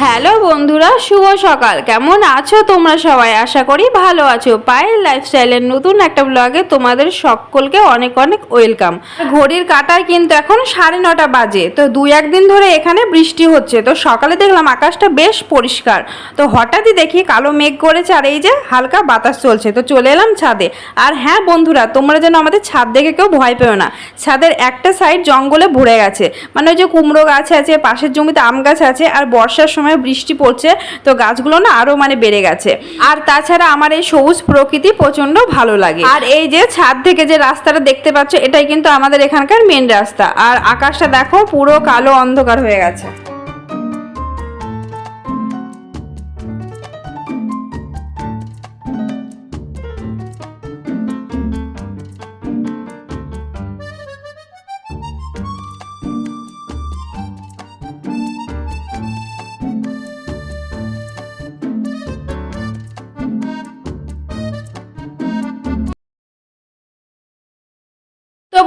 Hello বন্ধুরা, শুভ সকাল। কেমন আছো তোমরা সবাই? আশা করি ভালো আছো। পায়ের লাইফস্টাইলের নতুন একটা ব্লগে তোমাদের সকলকে অনেক অনেক ওয়েলকাম। ঘড়ির কাটায় কিন্তু এখন সাড়ে নটা বাজে। তো দুই একদিন ধরে এখানে বৃষ্টি হচ্ছে। তো সকালে দেখলাম আকাশটা বেশ পরিষ্কার। তো হঠাৎই দেখি কালো মেঘ করেছে আর এই যে হালকা বাতাস চলছে। তো চলে এলাম ছাদে। আর হ্যাঁ বন্ধুরা, তোমরা যেন আমাদের ছাদ দেখে কেউ ভয় পেও না। ছাদের একটা সাইড জঙ্গলে ভরে গেছে। মানে ওই যে কুমড়ো গাছ আছে, পাশের জমিতে আম গাছ আছে, আর বর্ষার সময় বৃষ্টি পড়ছে, তো গাছগুলো না আরও মানে বেড়ে গেছে। আর তাছাড়া আমার এই সবুজ প্রকৃতি প্রচণ্ড ভালো লাগে। আর এই যে ছাদ থেকে যে রাস্তাটা দেখতে পাচ্ছ, এটাই কিন্তু আমাদের এখানকার মেন রাস্তা। আর আকাশটা দেখো পুরো কালো অন্ধকার হয়ে গেছে।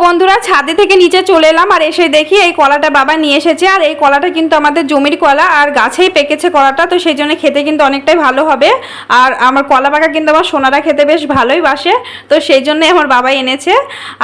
বন্ধুরা, ছাদে থেকে নিচে চলে এলাম আর এসে দেখি এই কলাটা বাবা নিয়ে এসেছে। আর এই কলাটা কিন্তু আমাদের জমির কলা আর গাছেই পেকেছে কলাটা, তো সেই জন্য খেতে কিন্তু অনেকটাই ভালো হবে। আর আমার কলা পাকা কিন্তু আমার সোনারা খেতে বেশ ভালোই বাসে, তো সেই জন্য আমার বাবা এনেছে।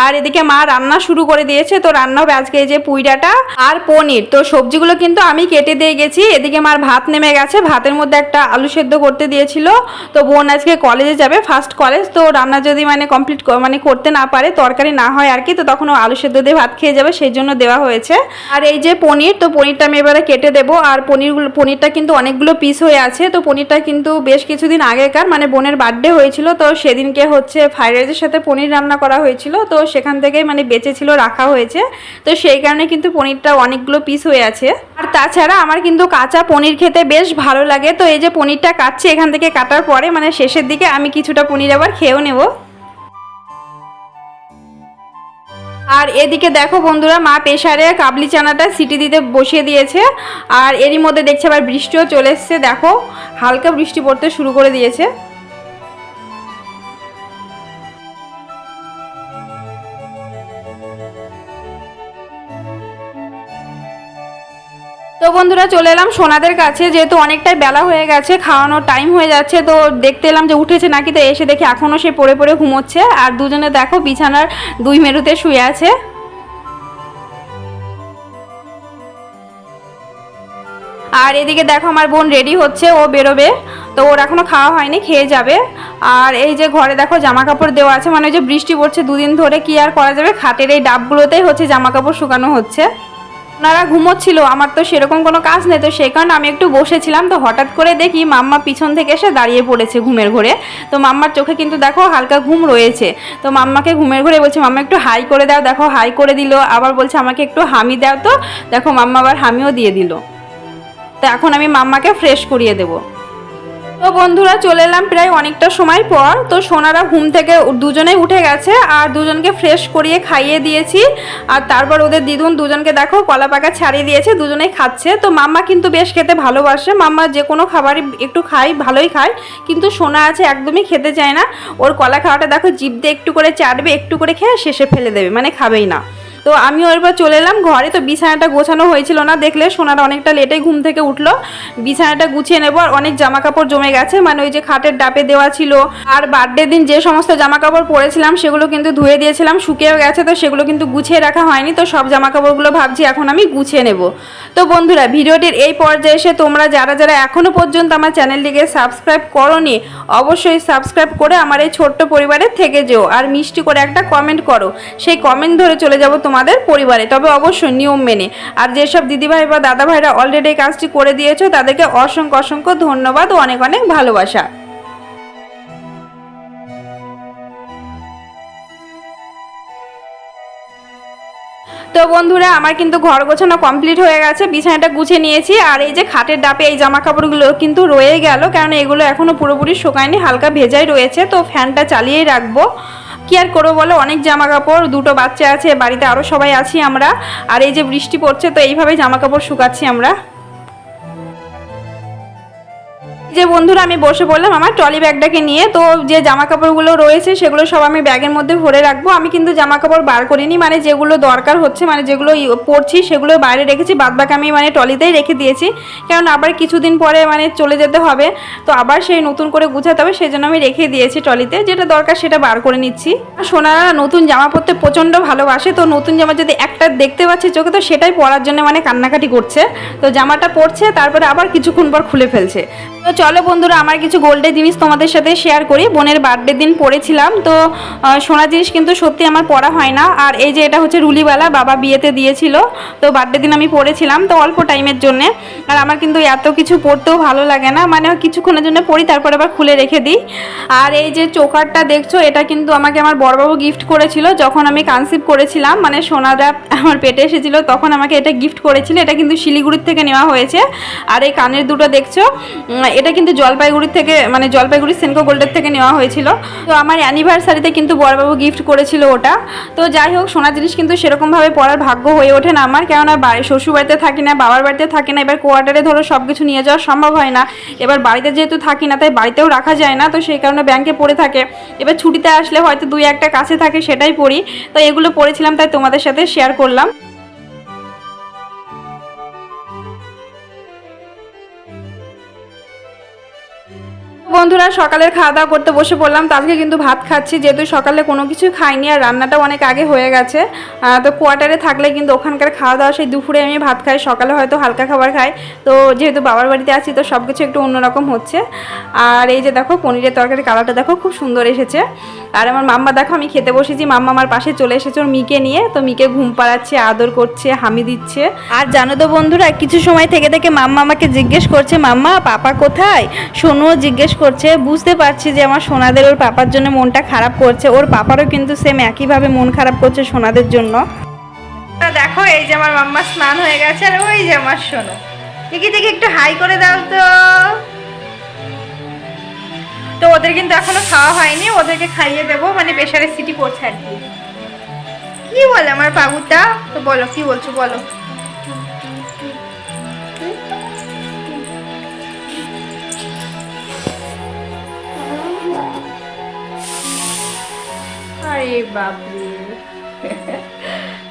আর এদিকে মা রান্না শুরু করে দিয়েছে, তো রান্না হবে আজকে এই যে পুইডাটা আর পনির, তো সবজিগুলো কিন্তু আমি কেটে দিয়ে গেছি। এদিকে মার ভাত নেমে গেছে, ভাতের মধ্যে একটা আলু সেদ্ধ করতে দিয়েছিল। তো বোন আজকে কলেজে যাবে ফার্স্ট কলেজ, তো রান্না যদি মানে কমপ্লিট মানে করতে না পারে, তরকারি না হয় আর কি, তো তখন ও আলু সেদ্ধ দিয়ে ভাত খেয়ে যাবে, সেই জন্য দেওয়া হয়েছে। আর এই যে পনির, তো পনিরটা আমি এবারে কেটে দেবো। আর পনিরগুলো, পনিরটা কিন্তু অনেকগুলো পিস হয়ে আছে, তো পনিরটা কিন্তু বেশ কিছুদিন আগেকার মানে বোনের বার্থডে হয়েছিল, তো সেদিনকে হচ্ছে ফ্রাইড রাইসের সাথে পনির রান্না করা হয়েছিল, তো সেখান থেকেই মানে বেঁচে ছিল, রাখা হয়েছে। তো সেই কারণে কিন্তু পনিরটা অনেকগুলো পিস হয়ে আছে। আর তাছাড়া আমার কিন্তু কাঁচা পনির খেতে বেশ ভালো লাগে, তো এই যে পনিরটা কাটছে এখান থেকে কাটার পরে মানে শেষের দিকে আমি কিছুটা পনির আবার খেয়েও নেব। আর এদিকে দেখো বন্ধুরা, মা প্রেশারে কাবলি চানাটা সিটি দিতে বসিয়ে দিয়েছে। আর এরই মধ্যে দেখছে আবার বৃষ্টিও চলে এসছে, দেখো, হালকা বৃষ্টি পড়তে শুরু করে দিয়েছে। তো বন্ধুরা চলে এলাম সোনাদের কাছে, যেহেতু অনেকটাই বেলা হয়ে গেছে, খাওয়ানোর টাইম হয়ে যাচ্ছে, তো দেখতে এলাম যে উঠেছে নাকি, তো এসে দেখি এখনও সে পড়ে পড়ে ঘুমোচ্ছে। আর দুজনে দেখো বিছানার দুই মেরুতে শুয়ে আছে। আর এদিকে দেখো আমার বোন রেডি হচ্ছে, ও বেরোবে। তো ওর এখনও খাওয়া হয়নি, খেয়ে যাবে। আর এই যে ঘরে দেখো জামা কাপড় দেওয়া আছে মানে ওই যে বৃষ্টি পড়ছে দুদিন ধরে, কি আর করা যাবে? খাটের এই ডাবগুলোতেই হচ্ছে জামা কাপড় শুকানো হচ্ছে। ওনারা ঘুমোচ্ছিল, আমার তো সেরকম কোনো কাজ নেই, তো সেই কারণে আমি একটু বসেছিলাম, তো হঠাৎ করে দেখি মাম্মা পিছন থেকে এসে দাঁড়িয়ে পড়েছে ঘুমের ঘরে। তো মাম্মার চোখে কিন্তু দেখো হালকা ঘুম রয়েছে। তো মাম্মাকে ঘুমের ঘরে বলছে, মাম্মা একটু হাই করে দাও, দেখো হাই করে দিল। আবার বলছে, আমাকে একটু হামি দাও তো। দেখো মাম্মা আবার হামিও দিয়ে দিল। তো এখন আমি মাম্মাকে ফ্রেশ করিয়ে দেবো। তো বন্ধুরা, চলে এলাম প্রায় অনেকটা সময় পর। তো সোনারা ঘুম থেকে দুজনেই উঠে গেছে আর দুজনকে ফ্রেশ করিয়ে খাইয়ে দিয়েছি। আর তারপর ওদের দিদুন দুজনকে দেখো কলা পাকা ছাড়িয়ে দিয়েছে, দুজনেই খাচ্ছে। তো মাম্মা কিন্তু বেশ খেতে ভালোবাসে। মাম্মা যে কোনো খাবারই একটু খাই ভালোই খায়। কিন্তু সোনা আছে, একদমই খেতে চায় না। ওর কলা খাওয়াটা দেখো, জিভ দিয়ে একটু করে চাটবে একটু করে খেয়ে শেষে ফেলে দেবে মানে খাবেই না। তো আমিও এরপর চলে এলাম ঘরে। তো বিছানাটা গোছানো হয়েছিল না, দেখলে সোনারা অনেকটা লেটেই ঘুম থেকে উঠল। বিছানাটা গুছিয়ে নেব, আর অনেক জামা কাপড় জমে গেছে। মানে ওই যে খাটের ডাপে দেওয়া ছিল, আর বার্থডে দিন যে সমস্ত জামা কাপড় পরেছিলাম, সেগুলো কিন্তু ধুয়ে দিয়েছিলাম, শুকিয়েও গেছে, তো সেগুলো কিন্তু গুছিয়ে রাখা হয়নি। তো সব জামা কাপড়গুলো ভাবছি এখন আমি গুছিয়ে নেব। তো বন্ধুরা, ভিডিওটির এই পর্যায়ে এসে তোমরা যারা যারা এখনও পর্যন্ত আমার চ্যানেলটিকে সাবস্ক্রাইব করনি, অবশ্যই সাবস্ক্রাইব করে আমার এই ছোট্ট পরিবারের থেকে যেও। আর মিষ্টি করে একটা কমেন্ট করো, সেই কমেন্ট ধরে চলে যাব তোমাদের পরিবারে, তবে অবশ্যই নিয়ম মেনে। আর যেসব দিদিভাই বা দাদা ভাইরা অলরেডি এই কাজটি করে দিয়েছ, তাদেরকে অসংখ্য অসংখ্য ধন্যবাদ ও অনেক অনেক ভালোবাসা। তো বন্ধুরা, আমার কিন্তু ঘর গোছানো কমপ্লিট হয়ে গেছে, বিছানাটা গুছিয়ে নিয়েছি, আর এই যে খাটের ডাপে এই জামা কাপড়গুলো কিন্তু রয়ে গেল কারণ এগুলো এখনও পুরোপুরি শুকায়নি, হালকা ভেজাই রয়েছে, তো ফ্যানটা চালিয়েই রাখব। কি আর করব বলো? অনেক জামা কাপড় দুটো বাচ্চা আছে, বাড়িতে আরও সবাই আছি আমরা। আর এই যে বৃষ্টি পড়ছে, তো এইভাবে জামা কাপড় শুকাচ্ছি আমরা। যে বন্ধুরা আমি বসে পড়লাম আমার ট্রলি ব্যাগটাকে নিয়ে তো যে জামা কাপড়গুলো রয়েছে সেগুলো সব আমি ব্যাগের মধ্যে ভরে রাখব। আমি কিন্তু জামা কাপড় বার করিনি মানে যেগুলো দরকার হচ্ছে মানে যেগুলো পরছি সেগুলো বাইরে রেখেছি বাদ বাকি আমি মানে ট্রলিতেই রেখে দিয়েছি। কারণ আবার কিছুদিন পরে মানে চলে যেতে হবে, তো আবার সেই নতুন করে গুছাতে হবে সেই জন্য আমি রেখে দিয়েছি ট্রলিতে। যেটা দরকার সেটা বার করে নিচ্ছি। সোনারা নতুন জামা পরতে প্রচণ্ড ভালোবাসে, তো নতুন জামা যদি একটা দেখতে পাচ্ছে চোখে, তো সেটাই পরার জন্য মানে কান্নাকাটি করছে। তো জামাটা পরছে, তারপরে আবার কিছুক্ষণ পর খুলে ফেলছে। তো চলো বন্ধুরা, আমার কিছু গোল্ডের জিনিস তোমাদের সাথে শেয়ার করি। বোনের বার্থডে দিন পড়েছিলাম, তো সোনা জিনিস কিন্তু সত্যি আমার পড়া হয় না। আর এই যে এটা হচ্ছে রুলিবালা, বাবা বিয়েতে দিয়েছিল, তো বার্থডে দিন আমি পড়েছিলাম, তো অল্প টাইমের জন্যে। আর আমার কিন্তু এত কিছু পড়তেও ভালো লাগে না মানে কিছুক্ষণের জন্য পড়ি, তারপরে আবার খুলে রেখে দিই। আর এই যে চোকারটা দেখছ, এটা কিন্তু আমাকে আমার বড়বাবু গিফট করেছিল, যখন আমি কনসিভ করেছিলাম মানে সোনাদা আমার পেটে এসেছিল, তখন আমাকে এটা গিফট করেছিল, এটা কিন্তু শিলিগুড়ির থেকে নেওয়া হয়েছে। আর এই কানের দুটো দেখছ এটা কিন্তু জলপাইগুড়ির থেকে মানে জলপাইগুড়ির সেনকো গোল্ডের থেকে নেওয়া হয়েছিল। তো আমার অ্যানিভার্সারিতে কিন্তু বড়বাবু গিফট করেছিল ওটা। তো যাই হোক, সোনার জিনিস কিন্তু সেরকমভাবে পরার ভাগ্য হয়ে ওঠে না আমার। কেননা বাড়ি শ্বশুর বাড়িতে থাকি না, বাবার বাড়িতে থাকি না, এবার কোয়ার্টারে ধরো সব কিছু নিয়ে যাওয়া সম্ভব হয় না। এবার বাড়িতে যেহেতু থাকি না, তাই বাড়িতেও রাখা যায় না, তো সেই কারণে ব্যাংকে পড়ে থাকে। এবার ছুটিতে আসলে হয়তো দুই একটা কাছে থাকে, সেটাই পড়ি। তো এগুলো পড়েছিলাম, তাই তোমাদের সাথে শেয়ার করলাম। Thank you. বন্ধুরা, সকালের খাওয়া দাওয়া করতে বসে পড়লাম। তো আজকে কিন্তু ভাত খাচ্ছি, যেহেতু সকালে কোনো কিছু খাইনি আর রান্নাটা অনেক আগে হয়ে গেছে। তো কোয়ার্টারে থাকলে কিন্তু ওখানকার খাওয়া দাওয়া সেই দুপুরে আমি ভাত খাই, সকালে হয়তো হালকা খাবার খাই। তো যেহেতু বাবার বাড়িতে আছি, তো সব কিছু একটু অন্যরকম হচ্ছে। আর এই যে দেখো, পনিরের তরকারি কালারটা দেখো, খুব সুন্দর এসেছে। আর আমার মাম্মা, দেখো, আমি খেতে বসেছি। মাম্মা আমার পাশে চলে এসেছে ওর মিকে নিয়ে। তো মিকে ঘুম পাড়াচ্ছে, আদর করছে, হামি দিচ্ছে। আর জানো তো বন্ধুরা, কিছু সময় থেকে থেকে মাম্মা আমাকে জিজ্ঞেস করছে, মাম্মা, পাপা কোথায়? সোনুও জিজ্ঞেস করছে, বুঝতে পারছি যে আমার সোনাদের ওর পাপার জন্য মনটা খারাপ করছে, ওর পাপারও কিন্তু সেম একইভাবে মন খারাপ করছে সোনাদের জন্য। দেখো, এই যে আমার মাম্মা স্নান হয়ে গেছে, আর ওই যে আমার সোনু। দেখি দেখি, একটু হাই করে দাও তো। তো ওদের কিন্তু এখনও খাওয়া হয়নি, ওদেরকে খাইয়ে দেবো মানে প্রেশারের সিটি পড়ছে আর কি। কি বলে আমার বাবুটা? তো বলো, কি বলছো, বলো। আরে বাপরে।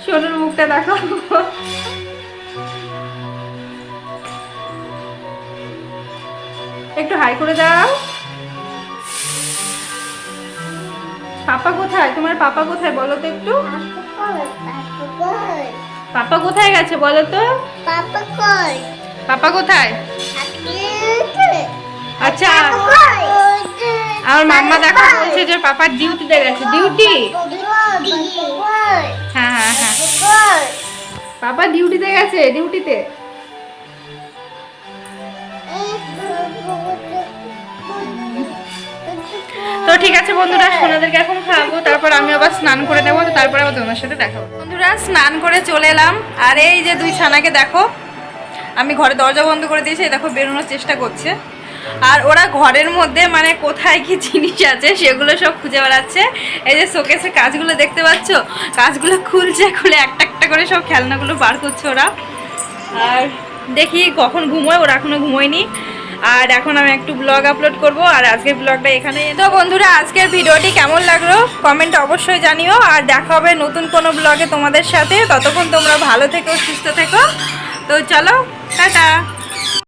সোনুর মুখটা দেখো। একটু হাই করে দাও। পাপা কোথায়? তোমার পাপা কোথায় বলো তো একটু? পাপা কোথায় গেছে বলো তো? পাপা কোথায়? আচ্ছা। আমার মাম্মা দেখো বলছে যে পাপার ডিউটিতে গেছে। ডিউটি হ্যাঁ হ্যাঁ হ্যাঁ। পাপা ডিউটিতে গেছে ডিউটিতে তো? ঠিক আছে বন্ধুরা, সোনাদেরকে এখন খাওয়াবো, তারপর আমি আবার স্নান করে নেব তারপর আবার তোমার সাথে দেখাবো বন্ধুরা, স্নান করে চলে এলাম। আর এই যে দুই ছানাকে দেখো, আমি ঘরে দরজা বন্ধ করে দিয়েছি দেখো বেরোনোর চেষ্টা করছে। আর ওরা ঘরের মধ্যে মানে কোথায় কি জিনিস আছে সেগুলো সব খুঁজে বেড়াচ্ছে। এই যে শোকেসে কাজগুলো দেখতে পাচ্ছ? কাজগুলো খুলছে খুলে একটা একটা করে সব খেলনাগুলো বার করছে ওরা। আর দেখি কখন ঘুমোয়, ওরা এখনও ঘুমোয়নি। আর এখন আমি একটু ব্লগ আপলোড করব আর আজকের ব্লগটা এখানে তো বন্ধুরা, আজকের ভিডিওটি কেমন লাগল? কমেন্ট অবশ্যই জানিও। আর দেখা হবে নতুন কোনো ব্লগে তোমাদের সাথে। ততক্ষণ তোমরা ভালো থেকো, সুস্থ থেকো। তো চলো, টাটা।